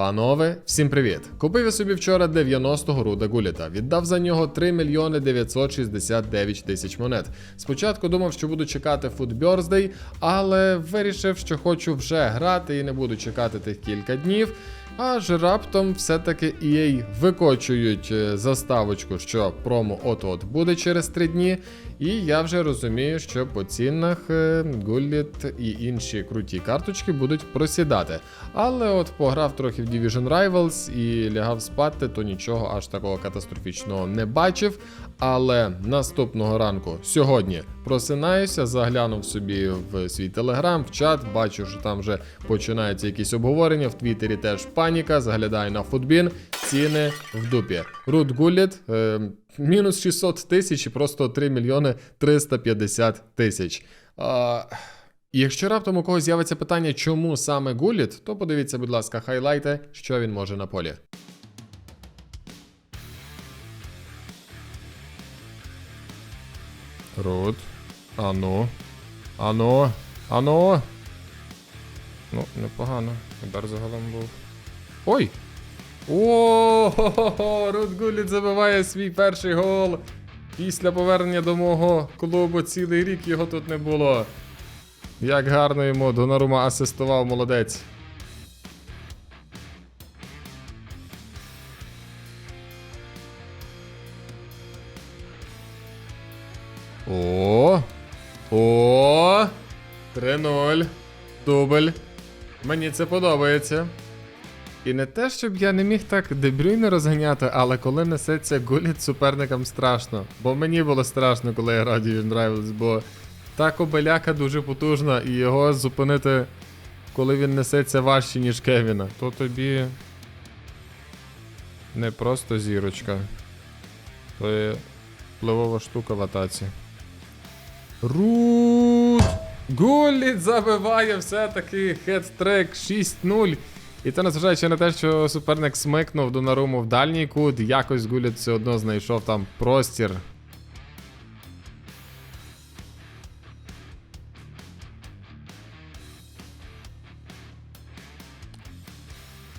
Панове, всім привіт! Купив я собі вчора 90-го Руда Гуліта. Віддав за нього 3 мільйони 969 тисяч монет. Спочатку думав, що буду чекати Birthday, але вирішив, що хочу вже грати і не буду чекати тих кілька днів. Аж раптом все-таки EA викочують е, заставочку, що промо от-от буде через 3 дні. І я вже розумію, що по цінах е, Гулліт і інші круті карточки будуть просідати. Але от пограв трохи в Division Rivals і лягав спати, то нічого аж такого катастрофічного не бачив. Але наступного ранку, сьогодні, просинаюся, заглянув собі в свій телеграм, в чат, бачу, що там вже починаються якісь обговорення. В Твіттері теж паніка. Заглядаю на футбін, ціни в дупі. Рут Гулліт. Е, Мінус 600 тисяч і просто 3 мільйони 350 тисяч. А, якщо раптом у когось з'явиться питання, чому саме Гуліт, то подивіться, будь ласка, хайлайти, що він може на полі. Рут. Ану. Ану. Ану. Ну, непогано. Удар загалом був. Ой! О, Рут Гуліт забиває свій перший гол. Після повернення до мого клубу цілий рік його тут не було. Як гарно йому Донарума асистував, молодець. О! О! 3-0. Дубль. Мені це подобається. І не те, щоб я не міг так дебрюйне розганяти, але коли несеться гуліт суперникам страшно. Бо мені було страшно, коли я Division Rivals, бо та кобеляка дуже потужна, і його зупинити, коли він несеться важче, ніж Кевіна, то тобі не просто зірочка. То є впливова штука в атаці. Рут! Гуліт забиває все-таки хет-трек 6-0. І це незважаючи на те, що суперник смикнув Донаруму в дальній кут, якось Гуліт все одно знайшов там простір.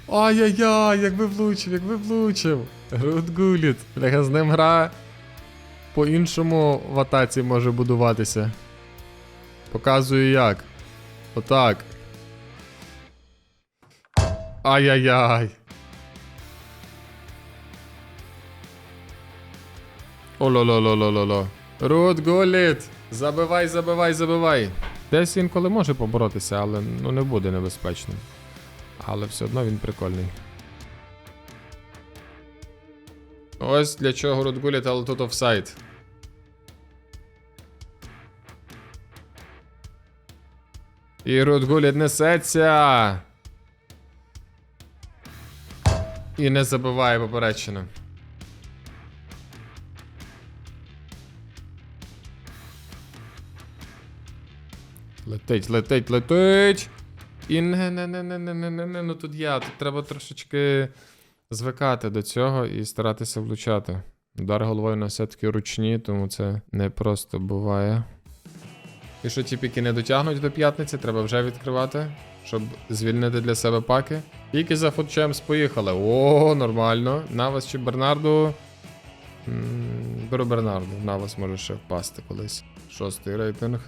Ай-яй-яй, якби влучив, якби влучив. Рут Гуліт. Бляха, з ним гра по-іншому в атаці може будуватися. Показую як. Отак. Ай-яй-яй. Оло-ло-ло-ло-ло-ло. Рут Гуліт. Забивай, забивай, забивай. Десь він коли може поборотися, але ну не буде небезпечним. Але все одно він прикольний. Ось для чого Рут Гуліт, але тут офсайд. І Рут Гуліт несеться. І не забиває поперечину. Летить, летить, летить. І не, не, не, не, не, не, не, не, ну тут я. Тут треба трошечки звикати до цього і старатися влучати. Удар головою на все-таки ручні, тому це не просто буває. І що ті піки не дотягнуть до п'ятниці, треба вже відкривати, щоб звільнити для себе паки. Піки за футчемс поїхали. О, нормально. Навас чи Бернарду. Беру Бернарду. Навас може ще впасти колись. Шостий рейтинг.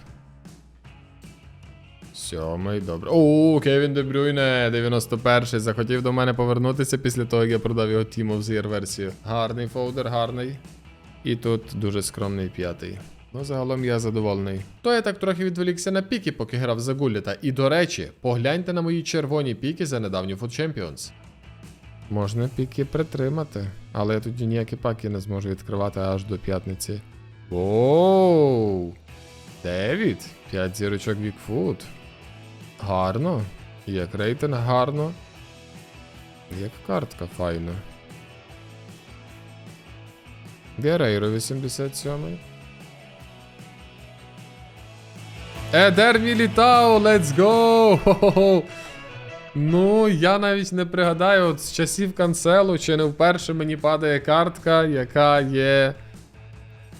Сьомий, добре. О, Кевін Дебрюйне, 91-й. Захотів до мене повернутися після того, як я продав його Team of the версію. Гарний фолдер, гарний. І тут дуже скромний п'ятий. Ну, загалом я задоволений. То я так трохи відволікся на піки, поки грав за Гуліта. І до речі, погляньте на мої червоні піки за недавню Food Champions. Можна піки притримати, але я тоді ніякі паки не зможу відкривати аж до п'ятниці. Оу! Девід, 5 зірочок Вікфуд. Гарно. Як рейтинг гарно. Як картка файна. Герейро 87. Едер Мілітау, let's go! Хо-хо-хо. Ну, я навіть не пригадаю, от з часів канцелу, чи не вперше мені падає картка, яка є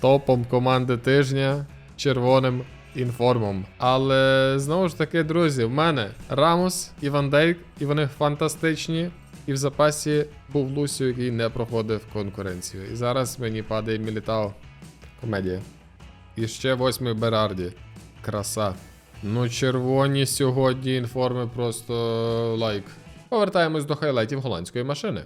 топом команди тижня червоним інформом. Але знову ж таки, друзі, в мене Рамос і Ван Дейк, і вони фантастичні. І в запасі був Лусіо, який не проходив конкуренцію. І зараз мені падає Мілітао. Комедія. І ще восьмий Берарді. Краса. Ну, червоні сьогодні інформи просто лайк. Повертаємось до хайлайтів голландської машини.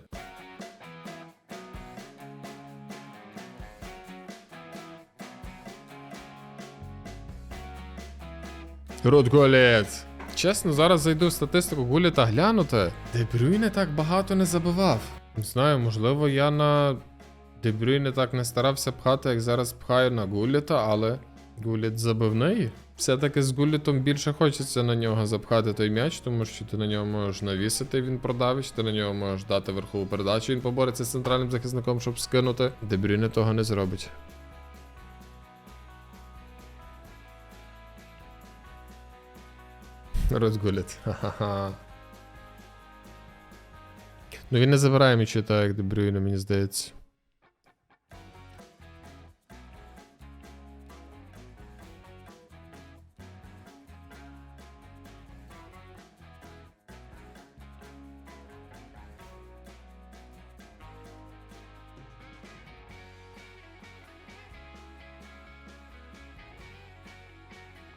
Голець. Чесно, зараз зайду в статистику Гуліта глянути. Дебрюйне так багато не забивав. Не знаю, можливо, я на Дебрюйне так не старався пхати, як зараз пхаю на Гуліта, але Гуліт забивний. Все-таки з Гулітом більше хочеться на нього запхати той м'яч, тому що ти на нього можеш навісити, він продавить, ти на нього можеш дати верхову передачу, він побореться з центральним захисником, щоб скинути. Дебрюйне того не зробить. Розгулять. Ха-ха-ха. Ну він не забирає м'ячі так, як Дебрюйне, мені здається.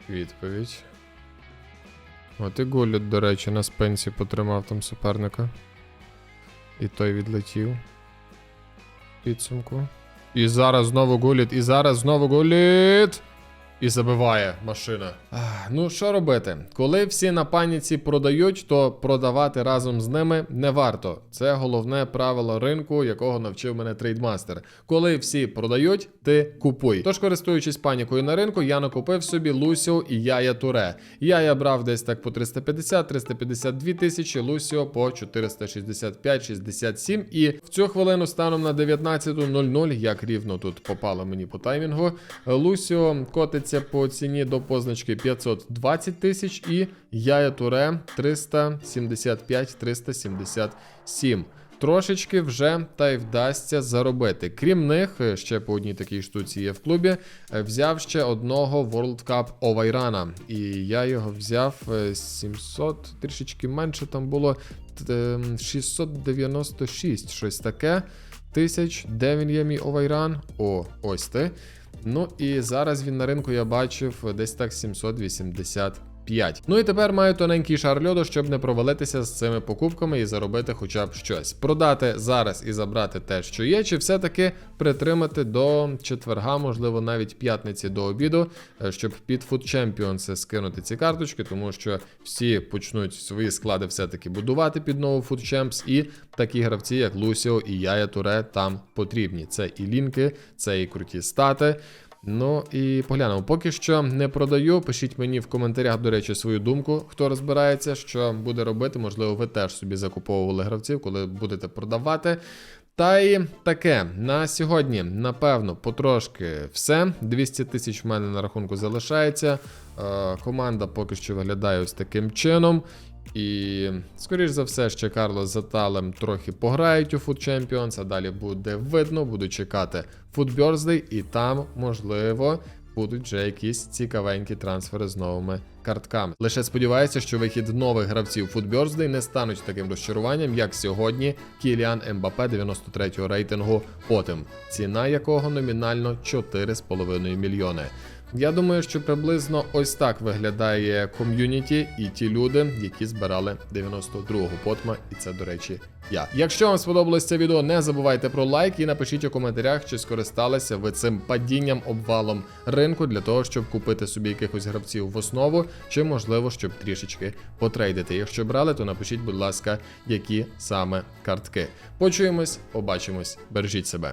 Відповідь. От і Гуліт, до речі, на спинці потримав там суперника. І той відлетів. Підсумку. І зараз знову Гуліт, і зараз знову Гуліт. І забиває машина. Ах, ну що робити? Коли всі на паніці продають, то продавати разом з ними не варто. Це головне правило ринку, якого навчив мене трейдмастер. Коли всі продають, ти купуй. Тож, користуючись панікою на ринку, я накупив собі Лусіо і Яя Туре. Яя брав десь так по 350-352 тисячі, Лусіо по 465-67. І в цю хвилину станом на 19.00, як рівно тут попало мені по таймінгу, Лусіо котиться по ціні до позначки 520 тисяч і Яя Туре 375-377. Трошечки вже та й вдасться заробити. Крім них, е, ще по одній такій штуці є в клубі. е, Взяв ще одного World Cup Овайрана. І я його взяв е, 700, трішечки менше там було ем, 696, щось таке. Тисяч, де він є мій Овайран? О, ось ти. Ну і зараз він на ринку я бачив десь так 785. Ну і тепер маю тоненький шар льоду, щоб не провалитися з цими покупками і заробити хоча б щось. Продати зараз і забрати те, що є, чи все-таки притримати до четверга, можливо, навіть п'ятниці до обіду, е, щоб під Food Champions скинути ці карточки, тому що всі почнуть свої склади все-таки будувати під нову Food Champs, і такі гравці, як Лусіо і Яя Туре, там потрібні. Це і лінки, це і круті стати. Ну і поглянемо. Поки що не продаю. Пишіть мені в коментарях, до речі, свою думку, хто розбирається, що буде робити. Можливо, ви теж собі закуповували гравців, коли будете продавати. Та й таке на сьогодні, напевно, потрошки все. 200 тисяч в мене на рахунку залишається. Е, команда поки що виглядає ось таким чином. І, скоріш за все, ще Карлос з Аталем трохи пограють у Food Champions, а далі буде видно, буду чекати Food Birthday, і там, можливо, будуть вже якісь цікавенькі трансфери з новими картками. Лише сподіваюся, що вихід нових гравців Food Birthday не стануть таким розчаруванням, як сьогодні Кіліан Ембапе 93-го рейтингу Потим, ціна якого номінально 4,5 мільйони. Я думаю, що приблизно ось так виглядає ком'юніті і ті люди, які збирали 92-го потма, і це, до речі, я. Якщо вам сподобалось це відео, не забувайте про лайк і напишіть у коментарях, чи скористалися ви цим падінням обвалом ринку для того, щоб купити собі якихось гравців в основу, чи можливо, щоб трішечки потрейдити. Якщо брали, то напишіть, будь ласка, які саме картки. Почуємось, побачимось, бережіть себе.